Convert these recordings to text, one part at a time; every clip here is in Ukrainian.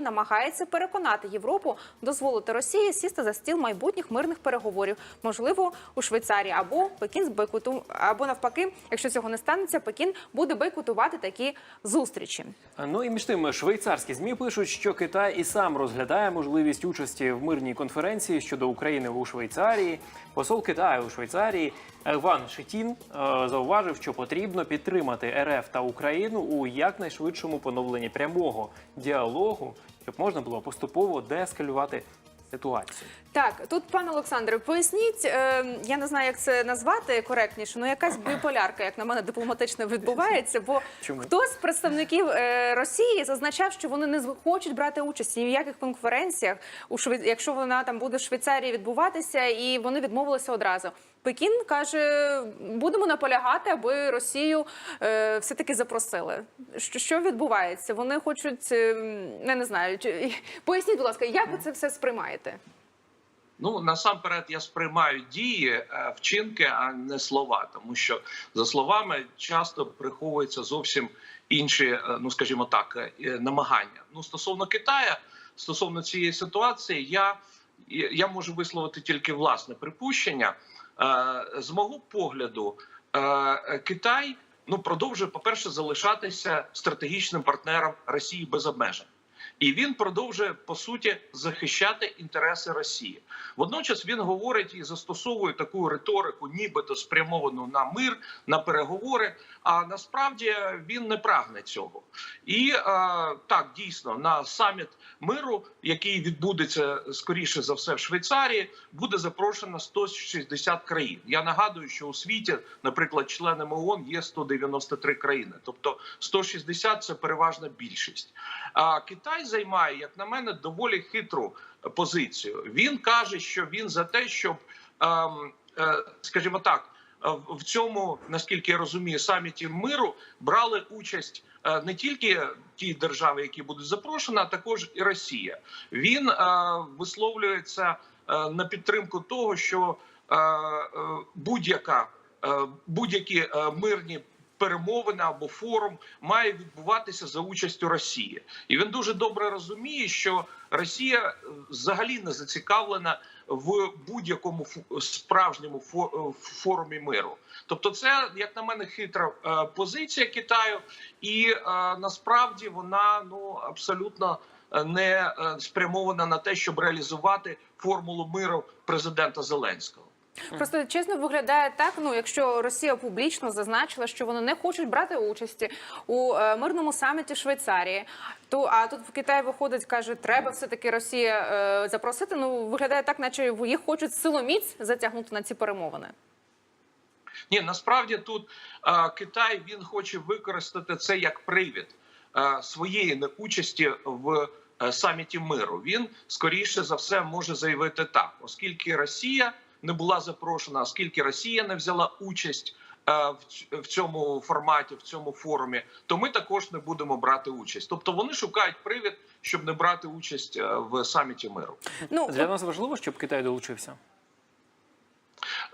намагається переконати Європу дозволити Росії сісти за стіл майбутніх мирних переговорів, можливо, у Швейцарії або Пекін з бойкоту, або навпаки, якщо цього не станеться, Пекін буде бойкотувати такі зустрічі. Ну і між тим, швейцарські змі пишуть, що Китай і сам розглядає можливість участі в мирній конференції щодо України у Швейцарії. Посол Китаю у Швейцарії Ван Шетін е, зауважив, що потрібно підтримати РФ та Україну у якнайшвидшому поновленні прямого діалогу, щоб можна було поступово деескалювати ситуацію. Так, тут, пане Олександре, поясніть, е, я не знаю, як це назвати коректніше, ну якась біполярка, як на мене, дипломатично відбувається. Бо Чому? хтось з представників е, Росії зазначав, що вони не хочуть брати участь ні в яких конференціях, у Швей... якщо вона там буде в Швейцарії відбуватися, і вони відмовилися одразу. Пекін каже, будемо наполягати, аби Росію е, все-таки запросили. Що, що відбувається? Вони хочуть, е, я не знаю, поясніть, будь ласка, як ви це все сприймаєте? Ну насамперед я сприймаю дії, е, вчинки, а не слова, тому що за словами часто приховуються зовсім інші, е, ну скажімо так, е, намагання. Ну стосовно Китаю, стосовно цієї ситуації, я, я можу висловити тільки власне припущення. Е, З мого погляду, е, Китай ну продовжує, по перше, залишатися стратегічним партнером Росії без обмежень. І він продовжує по суті захищати інтереси Росії. Водночас він говорить і застосовує таку риторику, нібито спрямовану на мир, на переговори. А насправді він не прагне цього. І е, так дійсно на саміт миру, який відбудеться скоріше за все в Швейцарії, буде запрошено 160 країн. Я нагадую, що у світі, наприклад, членами ООН є 193 країни, тобто 160 – це переважна більшість. А Китай займає, як на мене, доволі хитру позицію. Він каже, що він за те, щоб, ем, е, скажімо так, е, в цьому, наскільки я розумію, саміті миру брали участь. е, Не тільки ті держави, які будуть запрошені, а також і Росія. Він висловлюється на підтримку того, що будь-яка будь-які мирні перемовини або форум має відбуватися за участю Росії, і він дуже добре розуміє, що Росія е, взагалі не зацікавлена в будь-якому справжньому е, форумі миру. Тобто, це як на мене хитра е, позиція Китаю, і насправді вона ну абсолютно не спрямована на те, щоб реалізувати формулу миру президента Зеленського. Просто чесно виглядає так. Ну, якщо Росія публічно зазначила, що вони не хочуть брати участі у е, мирному саміті Швейцарії, то а тут в Китаї виходить, каже, треба все таки Росія е, запросити. Ну виглядає так, наче їх хочуть силоміць затягнути на ці перемовини. Ні, насправді тут е, Китай він хоче використати це як привід е, своєї неучасті в е, саміті миру. Він скоріше за все може заявити так, оскільки Росія не була запрошена, оскільки Росія не взяла участь. е, в цьому форматі, в цьому форумі, то ми також не будемо брати участь. Тобто вони шукають привід, щоб не брати участь е, в саміті миру. Ну Для нас важливо, щоб Китай долучився.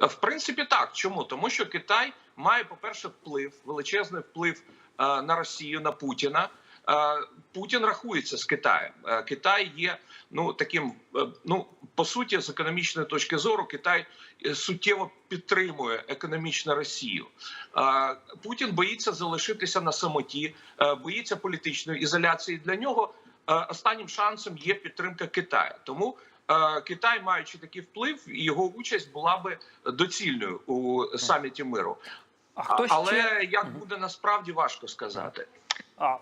В принципі, так. Чому? Тому що Китай має, по-перше, вплив, величезний вплив е, на Росію, на Путіна. Е, Путін рахується з Китаєм. Е, Китай є ну таким, е, ну по суті, з економічної точки зору, Китай е, суттєво підтримує економічно Росію. Путін боїться залишитися на самоті, е, боїться політичної ізоляції. Для нього е, останнім шансом є підтримка Китаю. Тому Китай, маючи такий вплив, його участь була би доцільною у саміті миру. А хто Але як буде насправді важко сказати. А,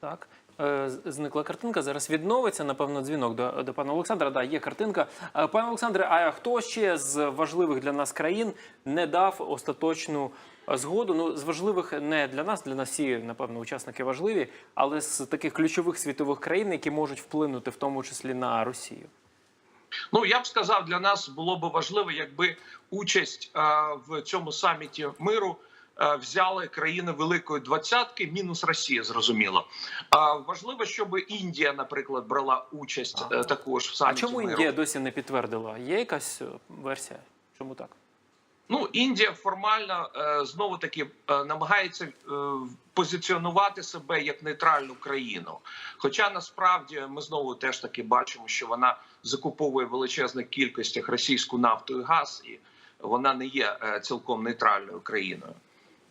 так. Е, Зникла картинка. Зараз відновиться. Напевно, дзвінок до, до пана Олександра. Да, є картинка. Е, Пане Олександре, а хто ще з важливих для нас країн не дав остаточну е, згоду? Ну, з важливих не для нас, для нас всі, напевно, учасники важливі, але з таких ключових світових країн, які можуть вплинути в тому числі на Росію. Ну я б сказав, для нас було б важливо, якби участь в цьому саміті миру. Е, Взяли країни Великої Двадцятки, мінус Росія, зрозуміло. А важливо, щоб Індія, наприклад, брала участь е, також в А саміті чому миру. Індія досі не підтвердила? Є якась е, версія? Чому так? Ну, Індія формально е, знову таки е, намагається е, позиціонувати себе як нейтральну країну. Хоча насправді ми знову теж таки бачимо, що вона закуповує в величезних кількостях російську нафту і газ, і вона не є е, цілком нейтральною країною.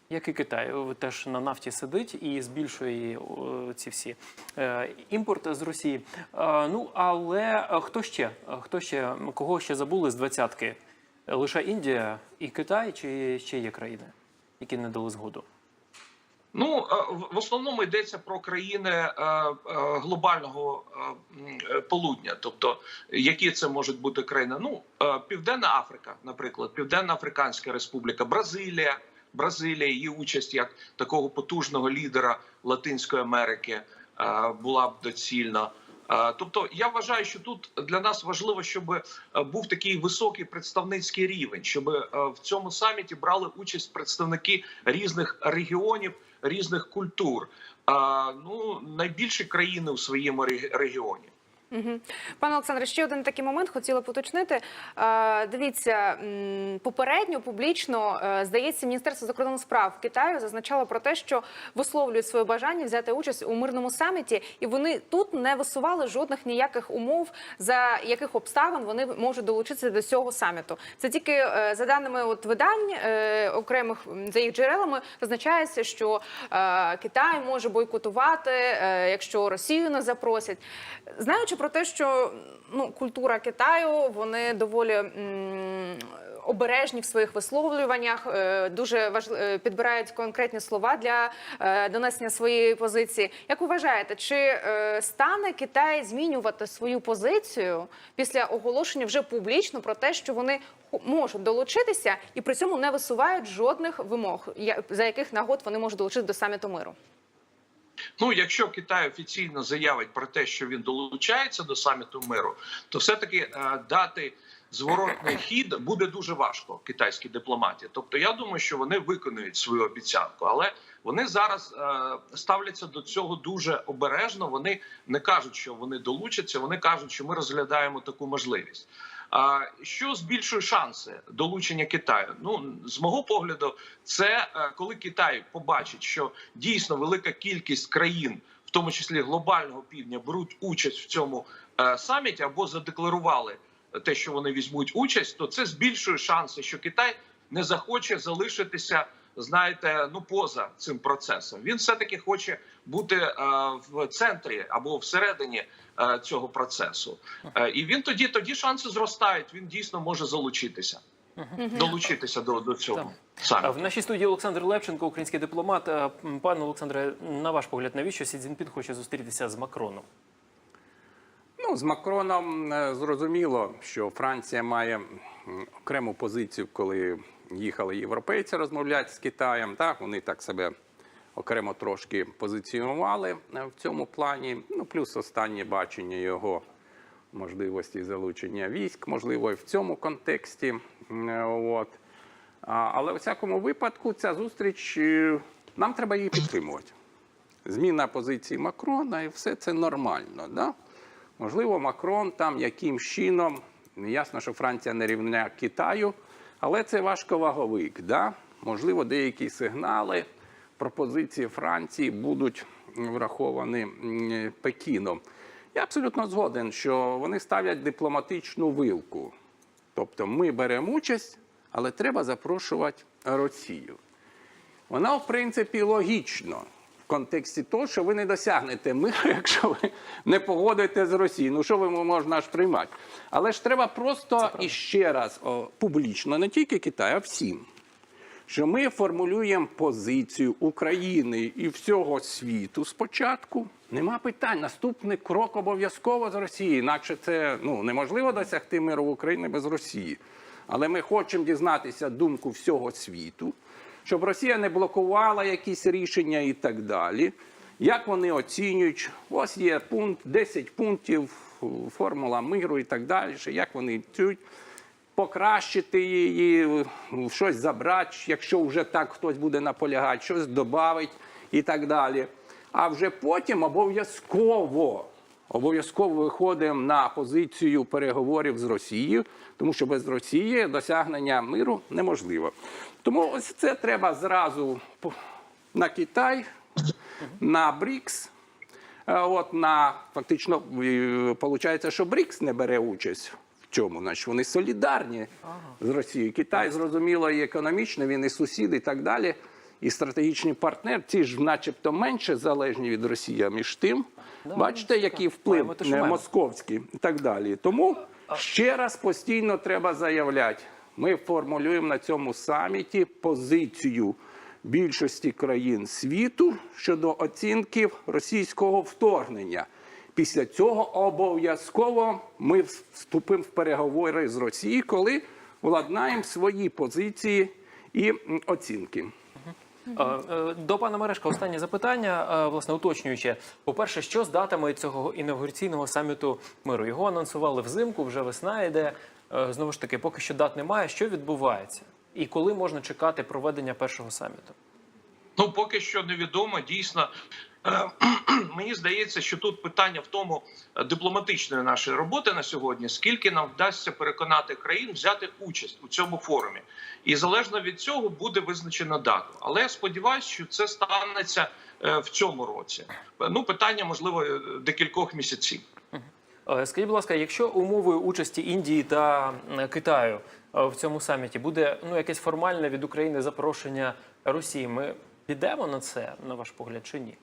Як і Китай, теж на нафті сидить і збільшує о, ці всі е, імпорт з Росії. Е, ну але е, хто ще? Е, Хто ще кого ще забули з двадцятки? Лише Індія і Китай, чи ще є країни, які не дали згоду? Ну е, в- основному йдеться про країни е, е, глобального е, е, полудня, тобто які це можуть бути країни. Ну е, Південна Африка, наприклад, Південна Африканська Республіка, Бразилія. Бразилія її участь як такого потужного лідера Латинської Америки е, була б доцільна. Е, Тобто я вважаю, що тут для нас важливо, щоб е, був такий високий представницький рівень, щоб в цьому саміті брали участь представники різних регіонів, різних культур. Ну найбільші країни у своєму регіоні. Пане Олександре, ще один такий момент хотіла б уточнити. Е, дивіться, попередньо публічно е, здається, Міністерство закордонних справ Китаю зазначало про те, що висловлюють своє бажання взяти участь у мирному саміті, і вони тут не висували жодних ніяких умов, за яких обставин вони можуть долучитися до цього саміту. Це тільки е, за даними от видань окремих за їх джерелами зазначається, що Китай може бойкотувати, якщо Росію не запросять. Знаючи про те, що ну культура Китаю, вони доволі. м, Обережні в своїх висловлюваннях е, дуже важли, підбирають конкретні слова для е, донесення своєї позиції. Як ви вважаєте, чи е, стане Китай змінювати свою позицію після оголошення вже публічно про те, що вони можуть долучитися і при цьому не висувають жодних вимог, за яких нагод вони можуть долучитися до саміту миру? Ну, якщо Китай офіційно заявить про те, що він долучається до саміту миру, то все-таки е, дати зворотний хід буде дуже важко китайській дипломатії. Тобто, я думаю, що вони виконують свою обіцянку, але вони зараз е, ставляться до цього дуже обережно. Вони не кажуть, що вони долучаться. Вони кажуть, що ми розглядаємо таку можливість. А що збільшує шанси долучення Китаю? Ну з мого погляду, це е, коли Китай побачить, що дійсно велика кількість країн, в тому числі глобального півдня, беруть участь в цьому е, саміті або задекларували те, що вони візьмуть участь, то це збільшує шанси, що Китай не захоче залишитися. Знаєте, ну поза цим процесом він все таки хоче бути е, в центрі або всередині е, цього процесу, е, і він тоді тоді шанси зростають. Він дійсно може залучитися, долучитися до, до цього саме. В нашій студії Олександр Левченко, український дипломат. Пане Олександре, на ваш погляд, навіщо Сі Цзіньпін хоче зустрітися з Макроном? Ну, з Макроном зрозуміло, що Франція має окрему позицію, коли їхали європейці розмовляти з Китаєм. Так, вони так себе окремо трошки позиціонували е, в цьому плані. Ну, плюс останнє бачення його можливості залучення військ, можливо, і в цьому контексті. Е, От. Але у всякому випадку ця зустріч е, нам треба її підтримувати. Зміна позиції Макрона і все це нормально. Да? Можливо, Макрон там яким чином, ясно, що Франція не рівня Китаю, але це важковаговик. Да? Можливо, деякі сигнали пропозиції Франції будуть враховані Пекіном. Я абсолютно згоден, що вони ставлять дипломатичну вилку. Тобто ми беремо участь, але треба запрошувати Росію. Вона, в принципі, логічно контексті того, що ви не досягнете миру, якщо ви не погодите з Росією. Ну що ви можна аж приймати? Але ж треба просто іще раз о, публічно, не тільки Китай, а всім. Що ми формулюємо позицію України і всього світу спочатку. Нема питань. Наступний крок обов'язково з Росії. Інакше це ну, неможливо досягти миру в Україні без Росії. Але ми хочемо дізнатися думку всього світу, щоб Росія не блокувала якісь рішення і так далі. Як вони оцінюють? Ось є пункт, 10 пунктів, формула миру і так далі. Як вони цють покращити її, щось забрати, якщо вже так хтось буде наполягати, щось додати і так далі. А вже потім обов'язково обов'язково виходимо на позицію переговорів з Росією, тому що без Росії досягнення миру неможливо. Тому ось це треба зразу на Китай, на БРІКС. Е, От на фактично виходить, що БРІКС не бере участь в цьому, значить вони солідарні з Росією. Китай зрозуміло і економічно, він і сусід, і так далі. І стратегічний партнер, ці ж, начебто, менше залежні від Росії, а між тим, бачите, який вплив московський і так далі. Тому ще раз постійно треба заявляти. Ми формулюємо на цьому саміті позицію більшості країн світу щодо оцінки російського вторгнення. Після цього обов'язково ми вступимо в переговори з Росією, коли владнаємо свої позиції і оцінки. Е, е, До пана Мережка останнє запитання, е, власне, уточнююче. По-перше, що з датами цього інаугураційного саміту миру? Його анонсували взимку, вже весна йде. Знову ж таки, поки що дат немає. Що відбувається? І коли можна чекати проведення першого саміту? Ну, поки що невідомо. Дійсно, мені здається, що тут питання в тому е, дипломатичної нашої роботи на сьогодні, скільки нам вдасться переконати країн взяти участь у цьому форумі, і залежно від цього буде визначена дата. Але я сподіваюся, що це станеться е, в цьому році. Ну, питання можливо е, декількох місяців. Скажіть, будь ласка, якщо умовою участі Індії та Китаю в цьому саміті буде ну якесь формальне від України запрошення Росії, ми підемо на це, на ваш погляд, чи ні?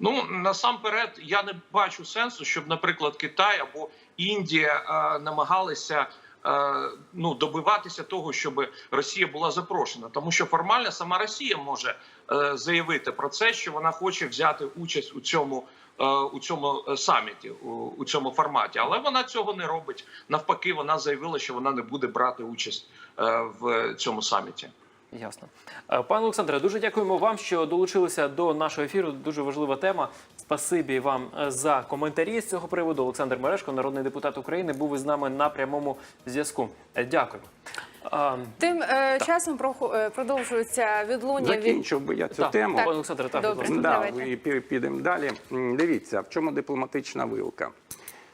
Ну насамперед, я не бачу сенсу, щоб, наприклад, Китай або Індія е, намагалися е, ну добиватися того, щоб Росія була запрошена, тому що формально сама Росія може е, заявити про це, що вона хоче взяти участь у цьому. е, У цьому саміті, у, цьому форматі, але вона цього не робить. Навпаки, вона заявила, що вона не буде брати участь в цьому саміті. Ясно. Е, Пане Олександре, дуже дякуємо вам, що долучилися до нашого ефіру. Дуже важлива тема. Спасибі вам е, за коментарі з цього приводу. Олександр Мерешко, народний депутат України, був із нами на прямому зв'язку. Е, Дякую. Тим е, часом продовжується відлуння від Закінчив би я цю так, тему. пане Олександре, так, будь Добре. ласка. Да, підемо далі. Дивіться, в чому дипломатична вилка.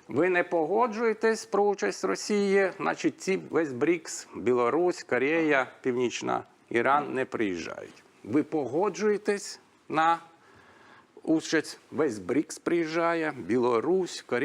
Ви не погоджуєтесь про участь Росії, значить, ці весь БРІКС, Білорусь, Корея, Північна, Іран не приїжджають. Ви погоджуєтесь на участь, весь БРІКС приїжджає, Білорусь, Корея.